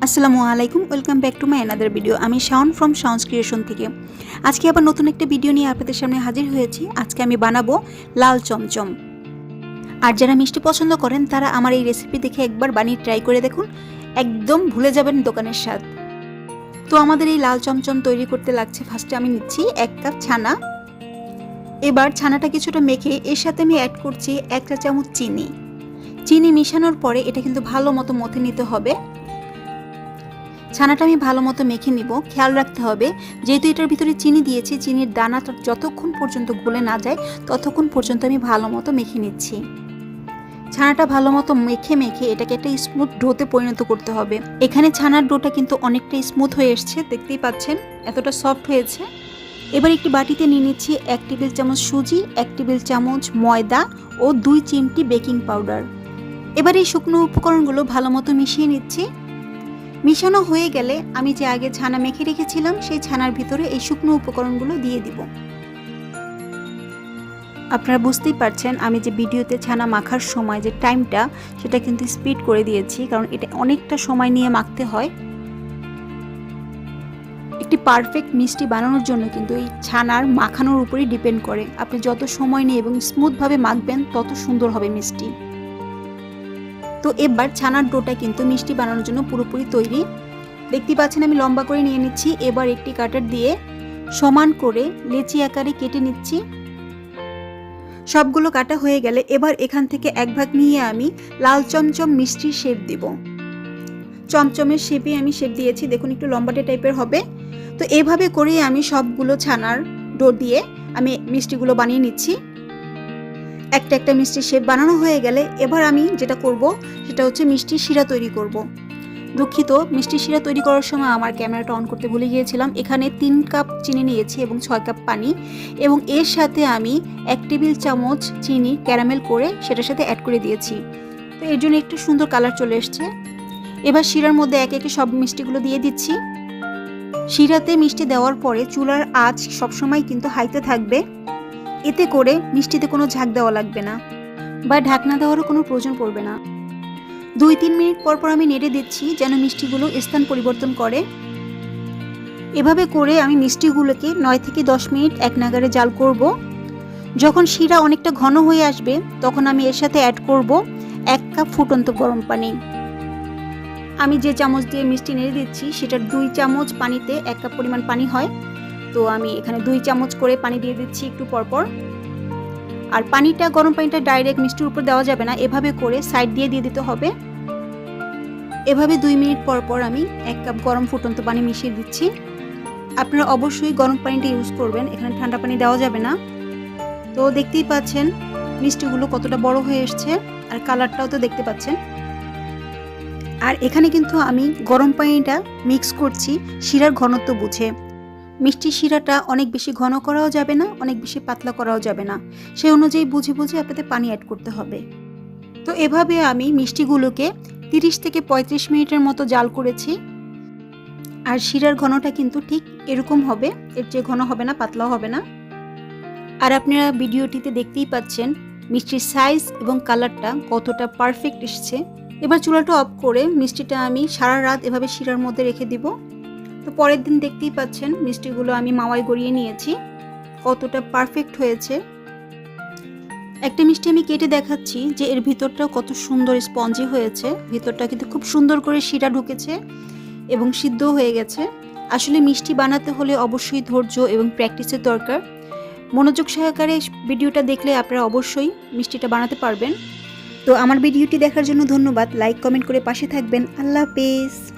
আসসালামু আলাইকুম, welcome back to my another video আমি শাওন ফ্রম শাউন্স ক্রিয়েশন থেকে। আজকে আবার নতুন একটা ভিডিও নিয়ে আপনাদের সামনে হাজির হয়েছি। আজকে আমি বানাবো লাল চমচম। আর যারা মিষ্টি পছন্দ করেন, তারা আমার এই রেসিপি দেখে একবার বানিয়ে ট্রাই করে দেখুন। একদম ভুলে যাবেন দোকানের স্বাদ। তো আমাদের এই লাল চমচম তৈরি করতে লাগছে। ফার্স্টে আমি নিচ্ছি এক কাপ ছানা। এবার ছানাটা কিছুটা মেখে এর সাথে আমি অ্যাড করছি এক চা চামচ চিনি। চিনি মিশানোর পরে এটা কিন্তু ভালো মতো মথে নিতে হবে। ছানাটা আমি ভালো মতো মেখে নিব। খেয়াল রাখতে হবে, যেহেতু এটার ভিতরে চিনি দিয়েছি, চিনির দানাটা যতক্ষণ পর্যন্ত গলে না যায়, ততক্ষণ পর্যন্ত আমি ভালো মতো মেখে নিচ্ছি। ছানাটা ভালো মতো মেখে মেখে এটাকে একটা স্মুথ ডোতে পরিণত করতে হবে। এখানে ছানার ডোটা কিন্তু অনেকটা স্মুথ হয়ে এসছে, দেখতেই পাচ্ছেন, এতটা সফট হয়েছে। এবার একটি বাটিতে নিয়ে নিচ্ছি এক টেবিল চামচ সুজি, এক টেবিল চামচ ময়দা ও দুই চিমটি বেকিং পাউডার। এবার এই শুকনো উপকরণগুলো ভালো মতো মিশিয়ে নিচ্ছি। মিশানো হয়ে গেলে আমি যে আগে ছানা মেখে রেখেছিলাম, সেই ছানার ভিতরে এই শুকনো উপকরণগুলো দিয়ে দিব। আপনারা বুঝতেই পারছেন, আমি যে ভিডিওতে ছানা মাখার সময় যে টাইমটা, সেটা কিন্তু স্পিড করে দিয়েছি, কারণ এটা অনেকটা সময় নিয়ে মাখতে হয়। একটি পারফেক্ট মিষ্টি বানানোর জন্য কিন্তু এই ছানার মাখানোর উপরেই ডিপেন্ড করে। আপনি যত সময় নিয়ে এবং স্মুথভাবে মাখবেন, তত সুন্দর হবে মিষ্টি। তো এবার ছানার ডোটা কিন্তু মিষ্টি বানানোর জন্য পুরোপুরি তৈরি। দেখতে পাচ্ছেন আমি লম্বা করে নিয়ে নিচ্ছি। এবার একটি কাটার দিয়ে সমান করে লেচি আকারে কেটে নিচ্ছি। সবগুলো কাটা হয়ে গেলে এবার এখান থেকে এক ভাগ নিয়ে আমি লাল চমচম মিষ্টির শেপ দিব। চমচমের শেপে আমি শেপ দিয়েছি। দেখুন একটু লম্বাটে টাইপের হবে। তো এভাবে করেই আমি সবগুলো ছানার ডো দিয়ে আমি মিষ্টিগুলো বানিয়ে নিচ্ছি। একটা একটা মিষ্টির শেপ বানানো হয়ে গেলে এবার আমি যেটা করব, সেটা হচ্ছে মিষ্টির শিরা তৈরি করব। দুঃখিত, মিষ্টি শিরা তৈরি করার সময় আমার ক্যামেরাটা অন করতে ভুলে গিয়েছিলাম। এখানে তিন কাপ চিনি নিয়েছি এবং ছয় কাপ পানি এবং এর সাথে আমি এক টেবিল চামচ চিনি ক্যারামেল করে সেটার সাথে অ্যাড করে দিয়েছি। তো এর জন্য একটু সুন্দর কালার চলে এসছে। এবার শিরার মধ্যে একে একে সব মিষ্টিগুলো দিয়ে দিচ্ছি। শিরাতে মিষ্টি দেওয়ার পরে চুলার আঁচ সবসময় কিন্তু হাইতে থাকবে। এতে করে মিষ্টিতে কোনো ঝাঁক দেওয়া লাগবে না বা ঢাকনা দেওয়ারও কোনো প্রয়োজন পড়বে না। দুই তিন মিনিট পর পর আমি নেড়ে দিচ্ছি যেন মিষ্টিগুলো স্থান পরিবর্তন করে। এভাবে করে আমি মিষ্টিগুলোকে নয় থেকে দশ মিনিট এক নাগারে জাল করব। যখন শিরা অনেকটা ঘন হয়ে আসবে, তখন আমি এর সাথে অ্যাড করব এক কাপ ফুটন্ত গরম পানি। আমি যে চামচ দিয়ে মিষ্টি নেড়ে দিচ্ছি, সেটার দুই চামচ পানিতে এক কাপ পরিমাণ পানি হয়। তো আমি এখানে দুই চামচ করে পানি দিয়ে দিচ্ছি একটু পরপর আর পানিটা, গরম পানিটা ডাইরেক্ট মিষ্টির উপর দেওয়া যাবে না। এভাবে করে সাইড দিয়ে দিয়ে দিতে হবে। এভাবে দুই মিনিট পর পর আমি এক কাপ গরম ফুটন্ত পানি মিশিয়ে দিচ্ছি। আপনারা অবশ্যই গরম পানিটা ইউজ করবেন। এখানে ঠান্ডা পানি দেওয়া যাবে না। তো দেখতেই পাচ্ছেন, মিষ্টিগুলো কতটা বড় হয়ে এসছে আর কালারটাও তো দেখতে পাচ্ছেন। আর এখানে কিন্তু আমি গরম পানিটা মিক্স করছি। শিরার ঘনত্ব বুঝে। মিষ্টি শিরাটা অনেক বেশি ঘন করাও যাবে না, অনেক বেশি পাতলা করাও যাবে না। সেই অনুযায়ী বুঝে বুঝে আপনাদের পানি অ্যাড করতে হবে। তো এভাবে আমি মিষ্টিগুলোকে তিরিশ থেকে পঁয়ত্রিশ মিনিটের মতো জাল করেছি। আর শিরার ঘনটা কিন্তু ঠিক এরকম হবে, এর চেয়ে ঘন হবে না, পাতলাও হবে না। আর আপনারা ভিডিওটিতে দেখতেই পাচ্ছেন মিষ্টির সাইজ এবং কালারটা কতটা পারফেক্ট এসছে। এবার চুলাটা অফ করে মিষ্টিটা আমি সারা রাত এভাবে শিরার মধ্যে রেখে দিব। তো পরের দিন দেখতেই পাচ্ছেন মিষ্টিগুলো আমি মাওয়ায় গড়িয়ে নিয়েছি। কতটা পারফেক্ট হয়েছে। একটা মিষ্টি আমি কেটে দেখাচ্ছি যে এর ভিতরটাও কত সুন্দর স্পঞ্জি হয়েছে। ভিতরটা কিন্তু খুব সুন্দর করে শিরা ঢুকেছে এবং সিদ্ধ হয়ে গেছে। আসলে মিষ্টি বানাতে হলে অবশ্যই ধৈর্য এবং প্র্যাকটিসের দরকার। মনোযোগ সহকারে ভিডিওটা দেখলে আপনারা অবশ্যই মিষ্টিটা বানাতে পারবেন। তো আমার ভিডিওটি দেখার জন্য ধন্যবাদ। লাইক কমেন্ট করে পাশে থাকবেন। আল্লাহ হাফেজ।